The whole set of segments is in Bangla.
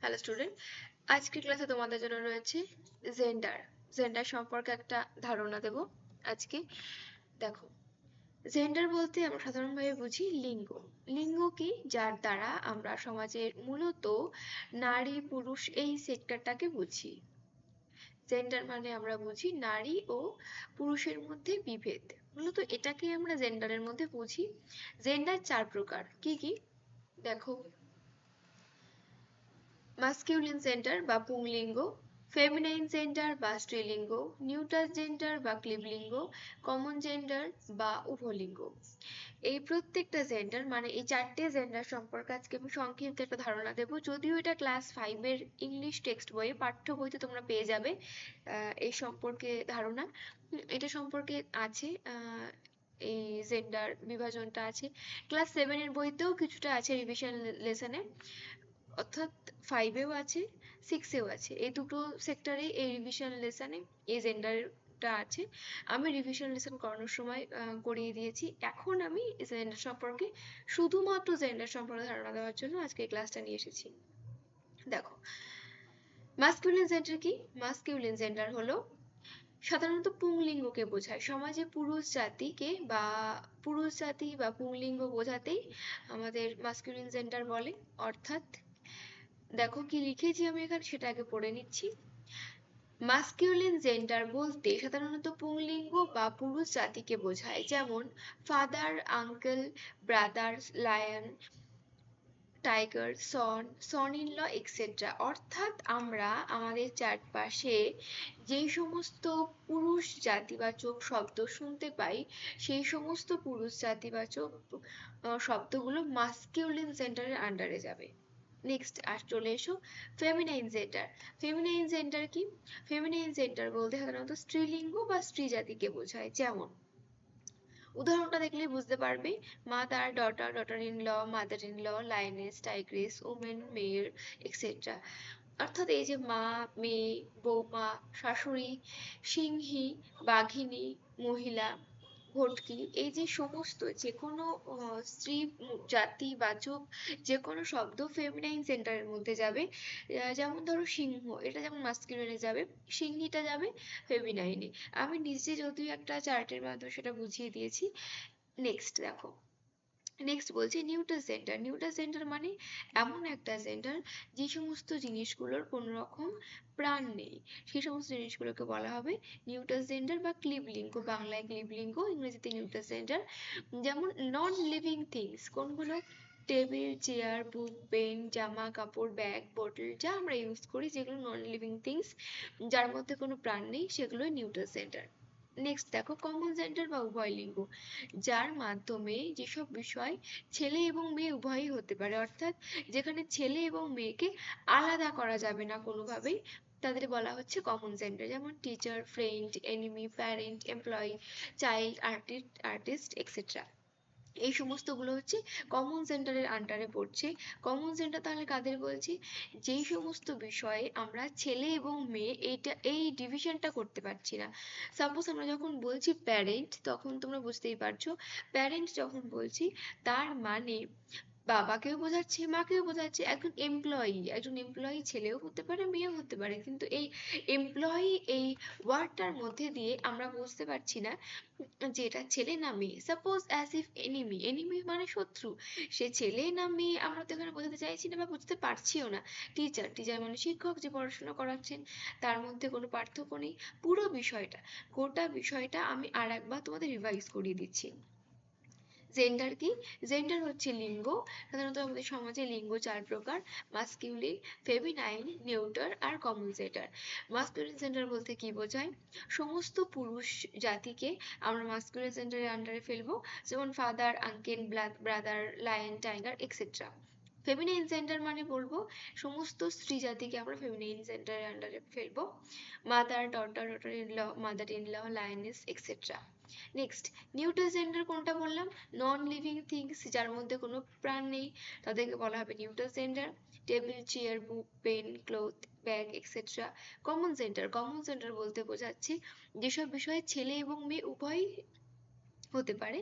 হ্যালো স্টুডেন্ট আজকের ক্লাসে তোমাদের জন্য রয়েছে জেন্ডার জেন্ডার সম্পর্কে একটা ধারণা দেব আজকে। দেখো জেন্ডার বলতে আমরা সাধারণভাবে বুঝি লিঙ্গ। লিঙ্গ কি? যার দ্বারা আমরা সমাজের মূলত নারী, পুরুষ এই সেক্টরটাকে বুঝি। জেন্ডার মানে আমরা বুঝি নারী ও পুরুষের মধ্যে বিভেদ। মূলত এটাকে আমরা জেন্ডারের মধ্যে বুঝি। জেন্ডার চার প্রকার। কি কি? দেখো মাস্কিউলিন জেন্ডার বা পুংলিঙ্গ ফেমিনাইন জেন্ডার বা স্ত্রীলিঙ্গ নিউটার জেন্ডার বা ক্লিবলিঙ্গ কমন জেন্ডার বা উভলিঙ্গ এই প্রত্যেকটা জেন্ডার মানে এই চারটে জেন্ডার সম্পর্কে আজকে আমি সংক্ষিপ্ত একটা ধারণা দেব। যদিও এটা ক্লাস ফাইভের ইংলিশ টেক্সট বইয়ে, পাঠ্য বইতে তোমরা পেয়ে যাবে এই সম্পর্কে ধারণা। এটা সম্পর্কে আছে এই জেন্ডার বিভাজনটা আছে। ক্লাস সেভেনের বইতেও কিছুটা আছে রিভিশন লেসনে অর্থাৎ ফাইভেও আছে সিক্সেও আছে। এই দুটো সেক্টরে এই রিভিশন লেসনে এই জেন্ডারটা আছে। আমি রিভিশন লেসন করানোর সময় করিয়ে দিয়েছি। এখন আমি জেন্ডার সম্পর্কে শুধুমাত্র জেন্ডার সম্পর্কে ধারণা দেওয়ার জন্য আজকে ক্লাসটা নিয়ে এসেছি। দেখো মাস্কিউলিন জেন্ডার কি? মাস্কিউলিন জেন্ডার হলো সাধারণত পুংলিঙ্গকে বোঝায়। সমাজে পুরুষ জাতিকে বা পুরুষ জাতি বা পুংলিঙ্গ বোঝাতেই আমাদের মাস্কিউলিন জেন্ডার বলে। অর্থাৎ দেখো কি লিখেছি আমি এখানে, সেটা আগে পড়ে নিচ্ছি। মাস্কিউলিন জেন্ডার বলতে সাধারণত পুংলিঙ্গ বা পুরুষ জাতিকে বোঝায়, যেমন father uncle brother lion tiger son son in law etcetera অর্থাৎ আমরা আমাদের চারপাশে যে সমস্ত পুরুষ জাতিবাচক শব্দ শুনতে পাই, সেই সমস্ত পুরুষ জাতিবাচক শব্দগুলো মাস্কিউলিন জেন্ডারের আন্ডারে যাবে। নেক্সট আর চলে এসো। ফেমিনাইন জেন্ডার ফেমিনাইন জেন্ডার কি? ফেমিনাইন জেন্ডার বলতে সাধারণত স্ত্রীলিঙ্গ বা স্ত্রী জাতিকে বোঝায়, যেমন। উদাহরণটা দেখলে বুঝতে পারবে mother daughter daughter in law mother in law lioness tigress women মেয়ের এক্সেট্রা অর্থাৎ এই যে মা, মেয়ে, বৌমা, শাশুড়ি, সিংহী, বাঘিনী, মহিলা ভটকি, এই যে সমস্ত যে কোনো স্ত্রী জাতি, বাচক যে কোনো শব্দ ফেমিনাইন সেন্টারের মধ্যে যাবে। যেমন ধরো সিংহ, এটা যেমন মাস্কিউলিনে যাবে, সিংহীটা যাবে ফেমিনাইনে আমি নিজে যদিও একটা চার্টের মাধ্যমে সেটা বুঝিয়ে দিয়েছি। নেক্সট দেখো। নেক্সট বলছি নিউটার সেন্টার নিউটার সেন্টার মানে এমন একটা সেন্টার যে সমস্ত জিনিসগুলোর কোনো রকম প্রাণ নেই। সেই সমস্ত জিনিসগুলোকে বলা হবে নিউটার সেন্টার বা ক্লিবলিঙ্গ বাংলায় ক্লিবলিঙ্গ ইংরেজিতে নিউটার সেন্টার যেমন নন লিভিং থিংস কোনগুলো? টেবিল চেয়ার বুক পেন জামা, কাপড় ব্যাগ বোতল যা আমরা ইউজ করি যেগুলো নন লিভিং থিংস যার মধ্যে কোনো প্রাণ নেই সেগুলো নিউটার সেন্টার নেক্সট দেখো কমন জেন্ডার বা উভয় লিঙ্গ, যার মাধ্যমে যেসব বিষয় ছেলে এবং মেয়ে উভয়ই হতে পারে, অর্থাৎ যেখানে ছেলে এবং মেয়েকে আলাদা করা যাবে না কোনোভাবেই, তাদের বলা হচ্ছে কমন জেন্ডার যেমন teacher friend enemy parent employee child artist artist etcetera এই সমস্তগুলো হচ্ছে কমন সেন্টারের আন্ডারে পড়ছে। কমন সেন্টার তাহলে কাদের বলছি? যেই সমস্ত বিষয়ে আমরা ছেলে এবং মেয়ে এইটা, এই ডিভিশনটা করতে পারছি না। সাপোজ আমরা যখন বলছি প্যারেন্ট তখন তোমরা বুঝতেই পারছ। প্যারেন্ট যখন বলছি, তার মানে বাবাকেও বোঝাচ্ছে, মাকেও বোঝাচ্ছে, একজন এমপ্লয়ি একজন এমপ্লয়ি ছেলেও হতে পারে, মেয়েও হতে পারে। কিন্তু এই এমপ্লয়ি এই ওয়ার্ডটার মধ্যে দিয়ে আমরা বুঝতে পারছি না যে এটা ছেলে না মেয়ে। Suppose as if enemy enemy মানে শত্রু। সে ছেলে না মেয়ে আমরা তো এখানে বোঝাতে চাইছি না বা বুঝতে পারছিও না। টিচার টিচার মানে শিক্ষক যে পড়াশোনা করাচ্ছেন, তার মধ্যে কোনো পার্থক্য নেই। পুরো বিষয়টা, গোটা বিষয়টা আমি আর একবার তোমাদের রিভাইজ করিয়ে দিচ্ছি। জেন্ডার কি? জেন্ডার হচ্ছে লিঙ্গ। সাধারণত আমাদের সমাজে লিঙ্গ চার প্রকার মাস্কিউলিন ফেমিনাইন নিউটার আর কমন জেন্ডার মাস্কিউলিন জেন্ডার বলতে কি বোঝায়? সমস্ত পুরুষ জাতিকে আমরা মাস্কিউলিন জেন্ডারের আন্ডারে ফেলব, যেমন father uncle brother lion tiger etcetera feminine gender মানে বলব, সমস্ত স্ত্রী জাতিকে আমরা ফেমিনাইন জেন্ডারের আন্ডারে ফেলব mother daughter daughter in law mother in law lioness etcetera next neuter gender কোনটা বললাম? নন লিভিং থিংস যার মধ্যে কোনো প্রাণ নেই, তাদেরকে বলা হবে neuter gender table chair book pen cloth bag etcetera common gender common gender বলতে বোঝাচ্ছে যেসব বিষয়ে ছেলে এবং মেয়ে উভয়ই হতে পারে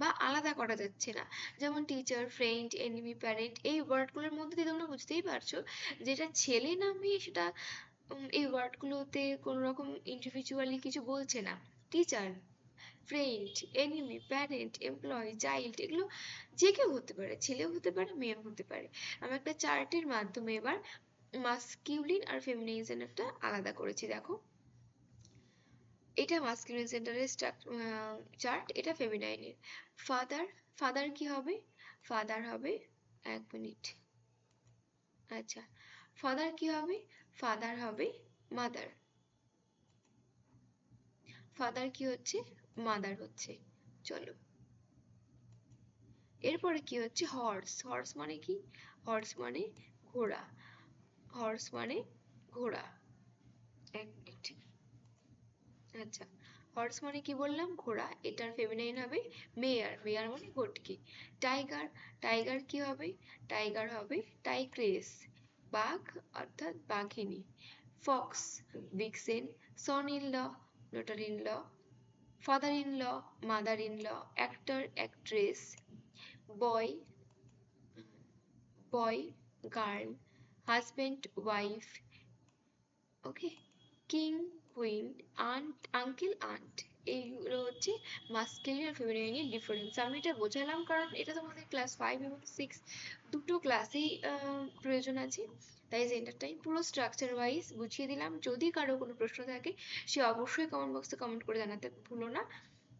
বা আলাদা করা যাচ্ছে না। যেমন টিচার ফ্রেন্ড এনিমি প্যারেন্ট এই ওয়ার্ডগুলোর মধ্যে দিয়ে তোমরা বুঝতেই পারছ যেটা ছেলে না মেয়ে সেটা এই ওয়ার্ডগুলোতে কোনো রকম ইন্ডিভিজুয়ালি কিছু বলছে না। Teacher friend enemy parent employee child এগুলো যে কেউ হতে পারে, ছেলেও হতে পারে, মেয়েও হতে পারে। আমি একটা চার্টের মাধ্যমে এবার মাস্কিউলিন আর ফেমিনাইন জেন্ডারটা আলাদা করেছি, দেখো। এটা মাস্কিউলিন জেন্ডারের চার্ট এটা ফেমিনাইনের ফাদার ফাদার কি হবে? ফাদার হবে এক মিনিট আচ্ছা ফাদার কি হবে? ফাদার হবে মাদার ফাদার কি হচ্ছে? মাদার হচ্ছে। চলো। এরপরে কি হচ্ছে? হর্স হর্স মানে কি? হর্স মানে ঘোড়া। হর্স মানে ঘোড়া। আচ্ছা। হর্স মানে কি বললাম? ঘোড়া। এটার ফেমিনাইন হবে মেয়ার মেয়ার মানে ঘটকি টাইগার টাইগার কি হবে? টাইগার হবে টাইগ্রেস বাঘ অর্থাৎ বাঘিনী। Fox vixen son in law daughter in law father in law mother in law actor actress boy boy girl husband wife okay king queen aunt uncle aunt এইগুলো হচ্ছে মাস্কুলিন আর ফেমিনাইনের ডিফারেন্স আমি এটা বোঝালাম কারণ এটা তোমাদের ক্লাস ফাইভ এবং সিক্স দুটো ক্লাসেই প্রয়োজন আছে। তাই জেন্ডারটাই পুরো স্ট্রাকচার ওয়াইজ বুঝিয়ে দিলাম। যদি কারও কোনো প্রশ্ন থাকে, সে অবশ্যই কমেন্ট বক্সে কমেন্ট করে জানাতে ভুলো না।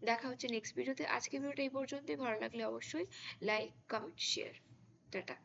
দেখা হচ্ছে নেক্সট ভিডিওতে আজকে ভিডিওটা এই পর্যন্তই। ভালো লাগলে অবশ্যই লাইক কমেন্ট শেয়ার টাটা।